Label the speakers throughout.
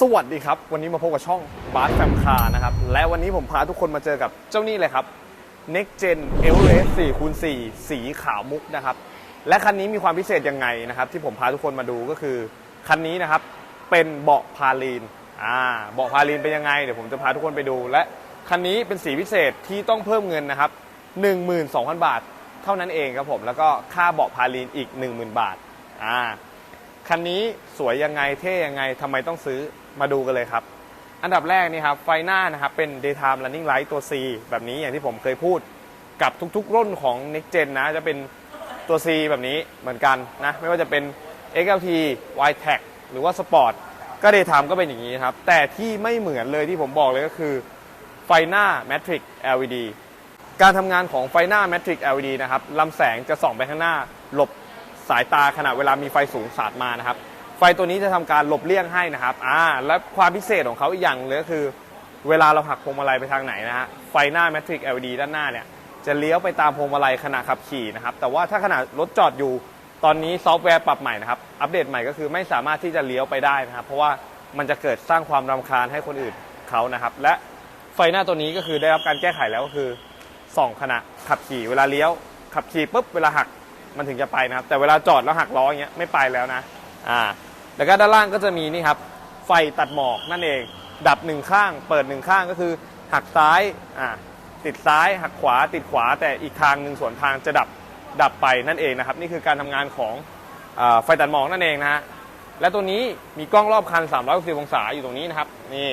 Speaker 1: สวัสดีครับ วันนี้มาพบกับช่องบาร์แฟมคาร์นะครับ และวันนี้ผมพาทุกคนมาเจอกับเจ้านี่เลยครับ Next Gen e v e r s 4คูณ4สีขาวมุกนะครับ และคันนี้มีความพิเศษยังไงนะครับ ที่ผมพาทุกคนมาดูก็คือ คันนี้นะครับ เป็นเบาะพาลีนอ่าเบาะพาลีนเป็นยังไง เดี๋ยวผมจะพาทุกคนไปดู และคันนี้เป็นสีพิเศษที่ต้องเพิ่มเงินนะครับ12,000 บาท เท่านั้นเองครับผมแล้วก็ค่าเบาะพาลีนอีก 10,000 บาทอ่าคันนี้สวยยังไงเท่ยังไงทำไมต้องซื้อ มาดูกันเลยครับ อันดับแรกนี่ครับไฟหน้านะครับเป็น daytime running light ตัว C แบบนี้อย่างที่ผมเคยพูดกับทุกๆ รุ่นของ next gen นะจะเป็นตัว C แบบนี้เหมือนกันนะไม่ว่าจะเป็น XLT y t e c หรือว่า Sport ก็ daytime ก็เป็นอย่างนี้ครับ แต่ที่ไม่เหมือนเลยที่ผมบอกเลยก็คือไฟหน้า Matrix LED การทำงานของไฟหน้า Matrix LED นะครับลำแสงจะส่องไปข้างหน้าหลบสายตาขณะเวลามีไฟสูงสาดมานะครับ ไฟตัวนี้จะทำการหลบเลี่ยงให้นะครับอ่าและความพิเศษของเขาอีกอย่างเลยก็คือ เวลาเราหักพวงมาลัยไปทางไหนนะฮะไฟหน้า Matrix LED ด้านหน้าเนี่ยจะเลี้ยวไปตามพวงมาลัยขณะขับขี่นะครับแต่ว่าถ้าขณะรถจอดอยู่ตอนนี้ซอฟต์แวร์ปรับใหม่นะครับอัปเดตใหม่ก็คือไม่สามารถที่จะเลี้ยวไปได้นะครับ เพราะว่ามันจะเกิดสร้างความรำคาญให้คนอื่นเขานะครับ และไฟหน้าตัวนี้ก็คือได้รับการแก้ไขแล้วก็คือส่องขณะขับขี่เวลาเลี้ยว ขับขี่ปุ๊บเวลาหักมันถึงจะไปนะครับ แต่เวลาจอดแล้วหักล้ออย่างเงี้ยไม่ไปแล้วนะอ่า แล้วก็ด้านล่างก็จะมีนี่ครับไฟตัดหมอกนั่นเอง ดับหนึ่งข้าง เปิดหนึ่งข้างก็คือ หักซ้ายอ่าติดซ้าย หักขวา ติดขวา แต่อีกทางหนึ่งส่วนทางจะดับดับไปนั่นเองนะครับ นี่คือการทำงานของอไฟตัดหมอกนั่นเองนะฮะและตัวนี้มีกล้องรอบคัน 360 องศาอยู่ตรงนี้นะครับ นี่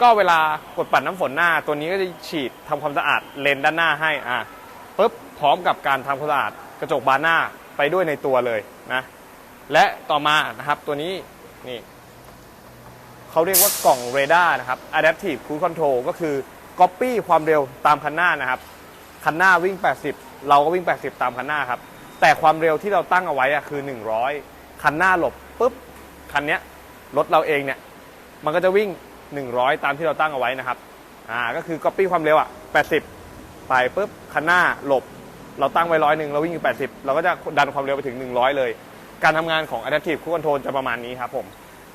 Speaker 1: ก็เวลากดปัดน้ำฝนหน้า ตัวนี้ก็จะฉีดทำความสะอาดเลนด้านหน้าให้อะปุ๊บพร้อมกับการทำความสะอาดกระจกบานหน้าไปด้วยในตัวเลยนะ และต่อมานะครับตัวนี้นี่เขาเรียกว่ากล่องเรดาร์นะครับ Adaptive Cruise Control ก็คือ Copy ความเร็วตามคันหน้านะครับ คันหน้าวิ่ง 80 เราก็วิ่ง 80 ตามคันหน้าครับ แต่ความเร็วที่เราตั้งเอาไว้อะคือ 100 คันหน้าหลบปุ๊บคันเนี้ยรถเราเองเนี่ยมันก็จะวิ่ง 100 ตามที่เราตั้งเอาไว้นะครับอ่าก็คือ copy ความเร็วอะ 80 ไปปุ๊บคันหน้าหลบ เราตั้งไว้ร้อยหนึ่งเราวิ่งอยู่80 เราก็จะดันความเร็วไปถึง 100 เลย การทำงานของ adaptive cruise control จะประมาณนี้ครับผม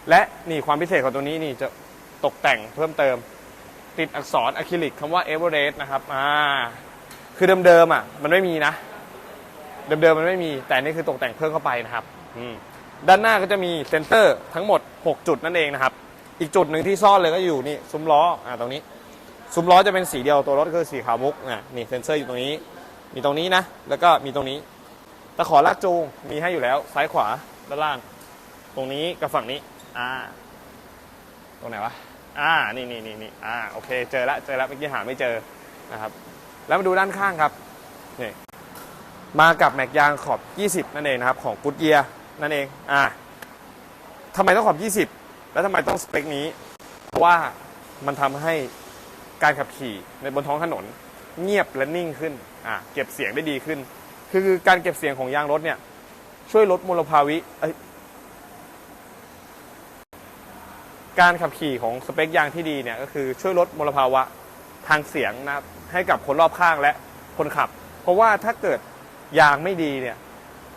Speaker 1: และนี่ความพิเศษของตัวนี้นี่จะตกแต่งเพิ่มเติม ติดอักษรอะคริลิกคำว่า Everest นะครับอ่าคือเดิมๆอะมันไม่มีนะ เดิมๆมันไม่มีแต่นี่คือตกแต่งเพิ่มเข้าไปนะครับด้านหน้าก็จะมีเซนเซอร์ทั้งหมด 6 จุดนั่นเองนะครับ อีกจุดหนึ่งที่ซ่อนเลยก็อยู่นี่ซุ้มล้ออ่าตรงนี้ซุ้มล้อจะเป็นสีเดียวตัวรถคือสีขาวมุกอะนี่เซนเซอร์อยู่ตรงนี้ มีตรงนี้นะ แล้วก็มีตรงนี้ ตะขอลากจูงมีให้อยู่แล้ว ซ้ายขวาด้านล่าง ตรงนี้กับฝั่งนี้ อ่า ตรงไหนวะ อ่า นี่นี่นี่นี่อ่า โอเค เจอแล้วเจอแล้วเมื่อกี้หาไม่เจอ นะครับ แล้วมาดูด้านข้างครับ นี่ มากับแม็กยางขอบ 20 นั่นเองนะครับ ของกุ d เยียนั่นเอง อ่าทำไมต้องขอบ 20 แล้วทำไมต้องสเปคนี้ เพราะว่ามันทำให้การขับขี่ในบนท้องถนน เงียบและนิ่งขึ้น อ่า เก็บเสียงได้ดีขึ้น คือการเก็บเสียงของยางรถเนี่ย ช่วยลดมลภาวิเอ้ยการขับขี่ของสเปคยางที่ดีเนี่ยก็คือช่วยลดมลภาวะทางเสียงนะครับให้กับคนรอบข้างและคนขับ เพราะว่าถ้าเกิดยางไม่ดีเนี่ย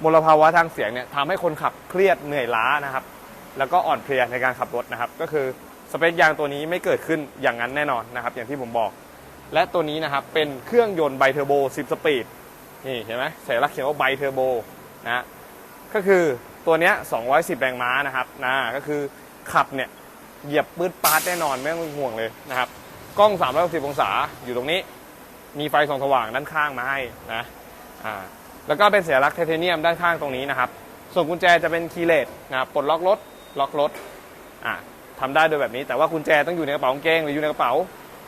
Speaker 1: มลภาวะทางเสียงเนี่ยทำให้คนขับเครียดเหนื่อยล้านะครับ แล้วก็อ่อนเพลียในการขับรถนะครับ ก็คือสเปคยางตัวนี้ไม่เกิดขึ้นอย่างนั้นแน่นอนนะครับ อย่างที่ผมบอก และตัวนี้นะครับเป็นเครื่องยนต์ไบเทอร์โบ 10 สปีด นี่เห็นไหมสัญลักษณ์เขียนว่าไบเทอร์โบนะก็คือตัวเนี้ย210 แรงม้านะครับนะก็คือขับเนี่ยเหยียบปื้ดปาดแน่นอนไม่ต้องห่วงเลยนะครับ กล้อง 360 องศาอยู่ตรงนี้ มีไฟส่องสว่างด้านข้างมาให้นะอ่าแล้วก็เป็นสัญลักษณ์ไทเทเนียมด้านข้างตรงนี้นะครับ ส่วนกุญแจจะเป็นคีย์เลสนะปลดล็อกรถล็อกรถอ่าทำได้โดยแบบนี้แต่ว่ากุญแจต้องอยู่ในกระเป๋ากางเกงหรืออยู่ในกระเป๋า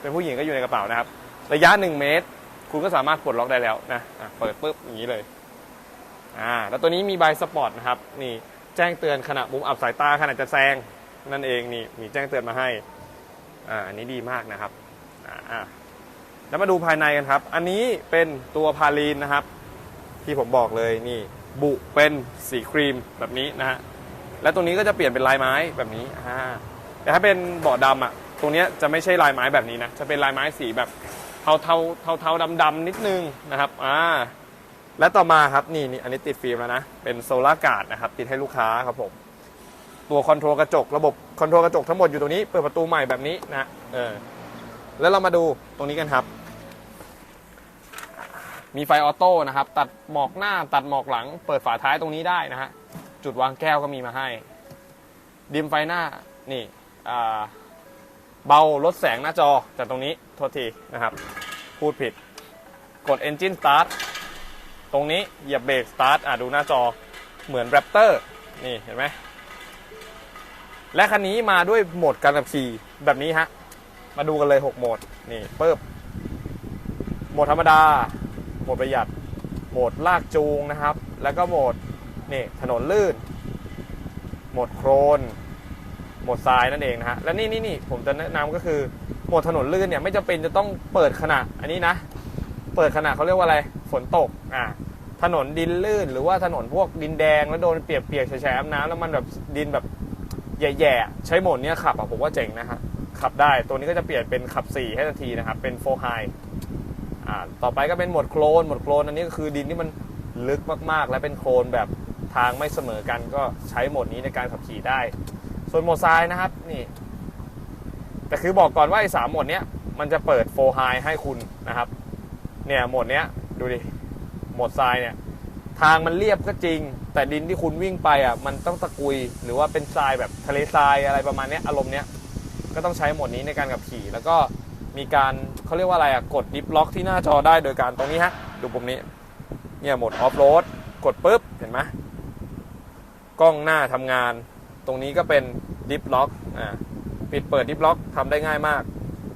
Speaker 1: เป็นผู้หญิงก็อยู่ในกระเป๋านะครับ ระยะ 1 เมตร คุณก็สามารถปลดล็อกได้แล้วนะะเปิดปุ๊บอย่างนี้เลยอ่าแล้วตัวนี้มีใบสปอร์ตนะครับนี่แจ้งเตือนขณะมุมอับสายตาขณะจะแซงนั่นเองนี่มีแจ้งเตือนมาให้อ่าอันนี้ดีมากนะครับอ่าแล้วมาดูภายในกันครับ อันนี้เป็นตัวพาลีนนะครับ ที่ผมบอกเลยนี่บุเป็นสีครีมแบบนี้นะฮะและตรงนี้ก็จะเปลี่ยนเป็นลายไม้แบบนี้อ่าแต่ถ้าเป็นเบาะดำอะตรงนี้จะไม่ใช่ลายไม้แบบนี้นะจะเป็นลายไม้สีแบบ เทาเทาเทาเทาดำดำๆนิดนึงนะครับอ่าและต่อมาครับนี่นี่อันนี้ติดฟิล์มแล้วนะ เป็นโซลาร์การ์ดนะครับ ติดให้ลูกค้าครับผม ตัวคอนโทรลกระจก ระบบคอนโทรลกระจกทั้งหมดอยู่ตรงนี้ เปิดประตูใหม่แบบนี้นะเออแล้วเรามาดูตรงนี้กันครับ มีไฟออโต้นะครับ ตัดหมอกหน้าตัดหมอกหลัง เปิดฝาท้ายตรงนี้ได้นะฮะจุดวางแก้วก็มีมาให้ ดิมไฟหน้านี่อ่า เบาลดแสงหน้าจอจากตรงนี้โทษทีนะครับ พูดผิด กด Engine Start ตรงนี้เหยียบเบรก Start อะดูหน้าจอเหมือน Raptor นี่เห็นไหมและคันนี้มาด้วยโหมดการขับขี่แบบนี้ฮะ มาดูกันเลย 6 โหมด นี่เปิบโหมดธรรมดา โหมดประหยัด โหมดลากจูงนะครับ แล้วก็โหมดนี่ถนนลื่น โหมดโครน หมดทรายนั่นเองนะฮะ และนี่นี่นี่ผมจะแนะนำก็คือโหมดถนนลื่นเนี่ยไม่จำเป็นจะต้องเปิดขณะอันนี้นะ เปิดขณะเขาเรียกว่าอะไร ฝนตก อ่า ถนนดินลื่น หรือว่าถนนพวกดินแดงแล้วโดนเปียกเปียกๆแฉะๆน้ำแล้วมันแบบดินแบบแย่ๆ ใช้โหมดเนี้ยขับอะผมว่าเจ๋งนะฮะ ขับได้ ตัวนี้ก็จะเปลี่ยนเป็นขับ 4 ให้ทันทีนะครับ เป็น4 high อ่า ต่อไปก็เป็นโหมดโคลน โหมดโคลนอันนี้ก็คือดินที่มันลึกมากๆ และเป็นโคลนแบบทางไม่เสมอกันก็ใช้โหมดนี้ในการขับขี่ได้ ส่วนโหมดทรายนะครับนี่แต่คือบอกก่อนว่าไอ้สามโหมดเนี้ยมันจะเปิด4 high ให้คุณนะครับ เนี่ยโหมดเนี้ยดูดิโหมดทรายเนี่ยทางมันเรียบก็จริง แต่ดินที่คุณวิ่งไปอะมันต้องตะกุย หรือว่าเป็นทรายแบบทะเลทรายอะไรประมาณเนี้ยอารมณ์เนี้ยก็ต้องใช้โหมดนี้ในการขับขี่ แล้วก็มีการเขาเรียกว่าอะไรอะกดดิฟล็อกที่หน้าจอได้โดยการตรงนี้ฮะดูปุ่มนี้เนี่ยโหมดออฟโรดกดปุ๊บเห็นไหมกล้องหน้าทำงาน ตรงนี้ก็เป็นดิฟล็อกอ่าปิดเปิดดิฟล็อกทำได้ง่ายมาก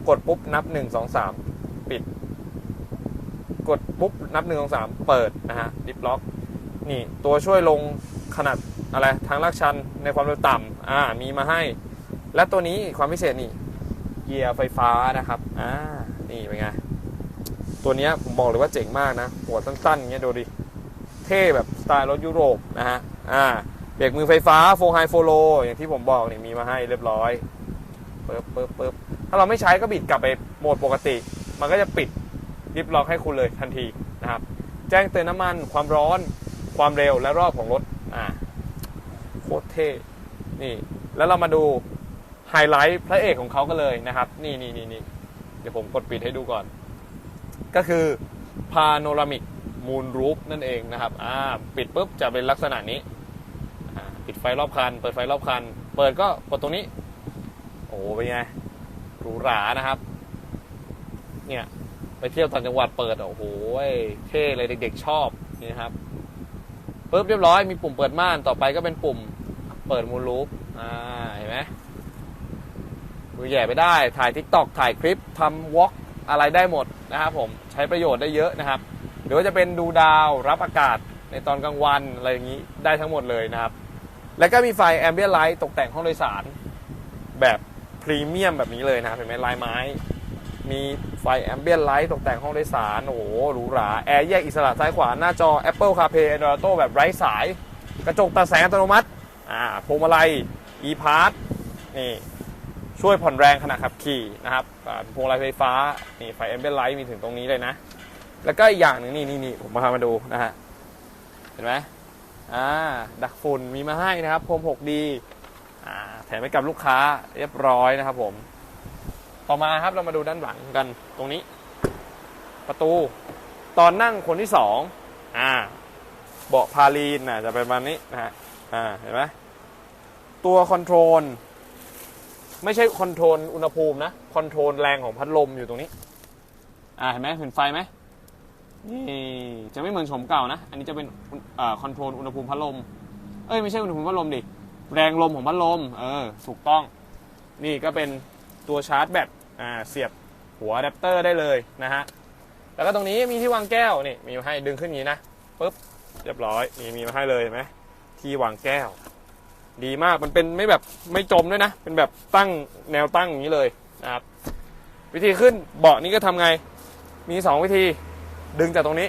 Speaker 1: กดปุ๊บนับ 1 2 3 ปิด กดปุ๊บนับ 1 2 3 เปิดนะฮะดิฟล็อกนี่ตัวช่วยลงขนาดอะไรทางลากชันในความเร็วต่ำอ่ามีมาให้ และตัวนี้ความพิเศษนี่เกียร์ไฟฟ้านะครับอ่านี่เป็นไง ตัวนี้ผมบอกเลยว่าเจ๋งมากนะ หัวสั้นๆอย่างเงี้ยดูดิ เท่แบบสไตล์รถยุโรปนะฮะอ่า เบรกมือไฟฟ้าโฟไฮโฟโลอย่างที่ผมบอกเนี่ยมีมาให้เรียบร้อยปึ๊บปึ๊บปึ๊บถ้าเราไม่ใช้ก็บิดกลับไปโหมดปกติ มันก็จะปิดดิฟล็อกให้คุณเลยทันทีนะครับ แจ้งเตือนน้ำมันความร้อนความเร็วและรอบของรถอ่าโคตรเท่นี่ แล้วเรามาดูไฮไลท์พระเอกของเขากันเลยนะครับ นี่นี่นี่นี่เดี๋ยวผมกดปิดให้ดูก่อน ก็คือพาโนรามิกมูนรูฟนั่นเองนะครับอ่าปิดปุ๊บจะเป็นลักษณะนี้ ปิดไฟรอบคัน เปิดไฟรอบคัน เปิดก็กดตรงนี้ โอ้เป็นไงหรูหรานะครับ เนี่ย ไปเที่ยวต่างจังหวัดเปิดโอ้โหเท่เลยเด็ก ๆ ชอบนี่ครับปุ๊บเรียบร้อยมีปุ่มเปิดม่านต่อไปก็เป็นปุ่มเปิดมูลลูปอ่าเห็นไหมมือแย่ไปได้ถ่ายทิกตอกถ่ายคลิปทำวอล์กอะไรได้หมดนะครับผมใช้ประโยชน์ได้เยอะนะครับ หรือว่าจะเป็นดูดาวรับอากาศในตอนกลางวันอะไรอย่างนี้ได้ทั้งหมดเลยนะครับ แล้วก็มีไฟแอมเบีย l ไลท์ตกแต่งห้องโดยสาร แบบพรีเมียมแบบนี้เลยนะเห็นไหมลายไม้ มีไฟแอมเบีย l ไลท์ตกแต่งห้องโดยสาร โอ้โหหรูหราแอร์แยกอิสระซ้ายขวาหน้าจอ Apple CarPlay Android Auto แบบไร้สาย กระจกตัดแสงอัตโนมัติอ่าพวงมาลัย e-part นี่ช่วยผ่อนแรงขณะขับขี่นะครับพวงมาลัยไฟฟ้านี่ไฟแอมเบีย l ไลท์มีถึงตรงนี้เลยนะ แล้วก็อีกอย่างหนึ่งนี่นี่นี่ผมมาพามาดูนะฮะเห็นไหม อ่าดักฝุ่นมีมาให้นะครับพรม 6D อ่าแถมให้กับลูกค้าเรียบร้อยนะครับผม ต่อมาครับเรามาดูด้านหลังกันตรงนี้ ประตู ตอนนั่งคนที่สองอ่าเบาะพาลีนนะจะเป็นประมาณนี้นะฮะอ่าเห็นไหมตัวคอนโทรลไม่ใช่คอนโทรลอุณหภูมินะคอนโทรลแรงของพัดลมอยู่ตรงนี้ อ่าเห็นไหมเห็นไฟไหม นี่จะไม่เหมือนโฉมเก่านะ อันนี้จะเป็นคอนโทรลอุณหภูมิพัดลม เอ้ยไม่ใช่อุณหภูมิพัดลมดิ แรงลมของพัดลม เออถูกต้อง นี่ก็เป็นตัวชาร์จแบต อ่าเสียบหัวอะแดปเตอร์ได้เลยนะฮะ แล้วก็ตรงนี้มีที่วางแก้วนี่มีมาให้ดึงขึ้นอย่างนี้นะปุ๊บเรียบร้อยนี่มีมาให้เลยเห็นไหมที่วางแก้ว ดีมากมันเป็นไม่แบบไม่จมด้วยนะ เป็นแบบตั้งแนวตั้งอย่างนี้เลยนะครับวิธีขึ้นเบาะนี้ก็ทำไงมีสองวิธี ดึงจากตรงนี้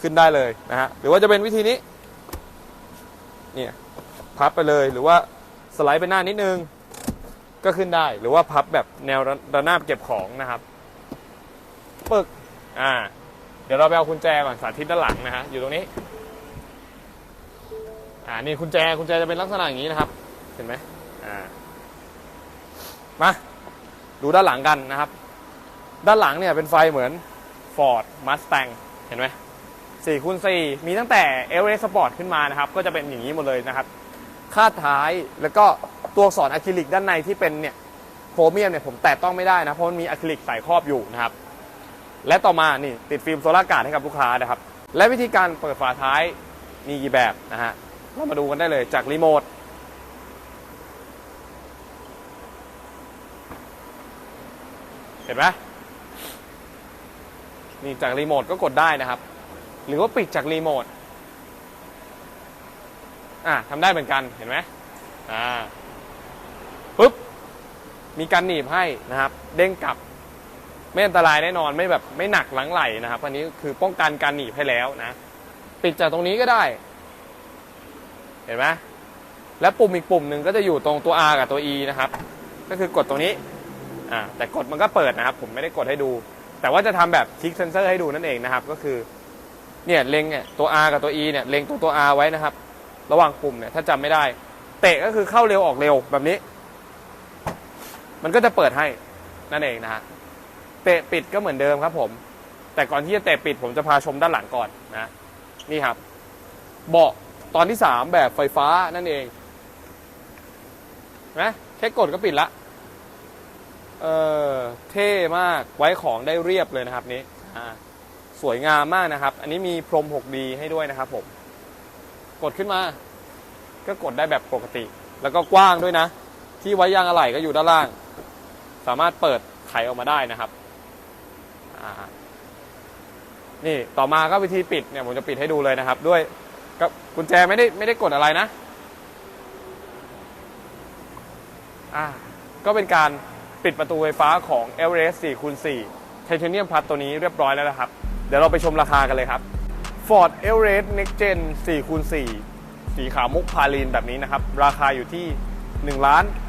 Speaker 1: ขึ้นได้เลยนะฮะ หรือว่าจะเป็นวิธีนี้ เนี่ย พับไปเลย หรือว่าสไลด์ไปหน้านิดนึง ก็ขึ้นได้ หรือว่าพับแบบแนวระนาบเก็บของนะครับ ปึก อ่า เดี๋ยวเราไปเอากุญแจก่อน สาธิตด้านหลังนะฮะ อยู่ตรงนี้ อ่า นี่กุญแจ กุญแจจะเป็นลักษณะอย่างนี้นะครับ เห็นไหมอ่า มา ดูด้านหลังกันนะครับด้านหลังเนี่ยเป็นไฟเหมือน Ford Mustang เห็นไหม4คูณ4มีตั้งแต่ e v e r e s t Sport ขึ้นมานะครับ ก็จะเป็นอย่างนี้หมดเลยนะครับคาดท้ายแล้วก็ตัวอักษรอะคริลิกด้านในที่เป็นเนี่ยโครเมียมเนี่ยผมแตะต้องไม่ได้นะ เพราะมันมีอะคริลิกใส่ครอบอยู่นะครับ และต่อมานี่ติดฟิล์มโซลาร์การ์ดให้กับลูกค้านะครับ และวิธีการเปิดฝาท้ายมีกี่แบบนะฮะเรามาดูกันได้เลยจากรีโมทเห็นไหม นี่จากรีโมทก็กดได้นะครับ หรือว่าปิดจากรีโมทอ่าทำได้เหมือนกันเห็นไหมอ่าปุ๊บมีการหนีบให้นะครับ เด้งกลับ ไม่อันตรายแน่นอนไม่แบบไม่หนักหลังไหลนะครับ อันนี้คือป้องกันการหนีบให้แล้วนะ ปิดจากตรงนี้ก็ได้ เห็นไหมและปุ่มอีกปุ่มหนึ่งก็จะอยู่ตรงตัว R กับตัว E นะครับ ก็คือกดตรงนี้อ่าแต่กดมันก็เปิดนะครับ ผมไม่ได้กดให้ดู แต่ว่าจะทำแบบคลิกเซนเซอร์ให้ดูนั่นเองนะครับ ก็คือเนี่ยเล็งเนี่ยตัว R กับตัว E เนี่ยเล็งตัวตัว R ไว้นะครับ ระหว่างปุ่มเนี่ยถ้าจำไม่ได้ เตะก็คือเข้าเร็วออกเร็วแบบนี้ มันก็จะเปิดให้นั่นเองนะฮะเตะปิดก็เหมือนเดิมครับผม แต่ก่อนที่จะเตะปิดผมจะพาชมด้านหลังก่อนนะนี่ครับ เบาะตอนที่สามแบบไฟฟ้านั่นเองนะแค่กดก็ปิดละ เออเท่มากไว้ของได้เรียบเลยนะครับนี้อ่าสวยงามมากนะครับ อันนี้มีพรม 6D ให้ด้วยนะครับผม กดขึ้นมา ก็กดได้แบบปกติ แล้วก็กว้างด้วยนะ ที่ไว้ยางอะไหล่ก็อยู่ด้านล่าง สามารถเปิดไขออกมาได้นะครับนี่ต่อมาก็วิธีปิดเนี่ยผมจะปิดให้ดูเลยนะครับ ด้วยกับกุญแจไม่ได้ไม่ได้กดอะไรนะ อ่า ก็เป็นการ ปิดประตูไฟฟ้าของ e v e r e s t 4คูณ4 Titanium Plus ตัวนี้เรียบร้อยแล้วนะครับ เดี๋ยวเราไปชมราคากันเลยครับ Ford e v e r e s t Next Gen 4คูณ4สีขาวมุกพาลีนแบบนี้นะครับ ราคาอยู่ที่ 1 8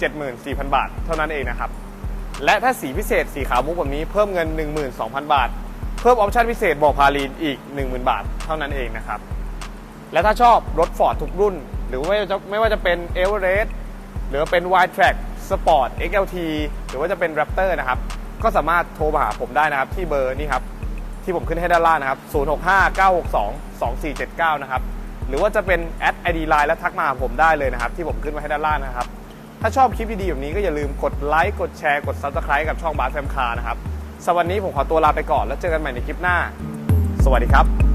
Speaker 1: 7 4 0 0 0บาท เท่านั้นเองนะครับ และถ้าสีพิเศษสีขาวมุกแบบนี้เพิ่มเงิน 12,000 บาท เพิ่มออปชั่นพิเศษบอกพาลีนอีก 10,000 บาท เท่านั้นเองนะครับ และถ้าชอบรถ Ford ทุกรุ่น หรือไม่ว่าจะไม่ว่าจะเป็น e v e r e s t หรือว่าเป็น Wide Track Sport XLT หรือว่าจะเป็น Raptor นะครับ ก็สามารถโทรมาหาผมได้นะครับ ที่เบอร์นี่ครับ ที่ผมขึ้นให้ด้านล่างนะครับ 0659622479 นะครับ หรือว่าจะเป็นแอด ID Line และทักมาหาผมได้เลยนะครับ ที่ผมขึ้นไว้ให้ด้านล่างนะครับ ถ้าชอบคลิปดีๆแบบนี้ก็อย่าลืมกดไลค์กดแชร์กด Subscribe กับช่องบาสแฟมคานะครับสำหรับวันนี้ผมขอตัวลาไปก่อนแล้วเจอกันใหม่ในคลิปหน้า สวัสดีครับ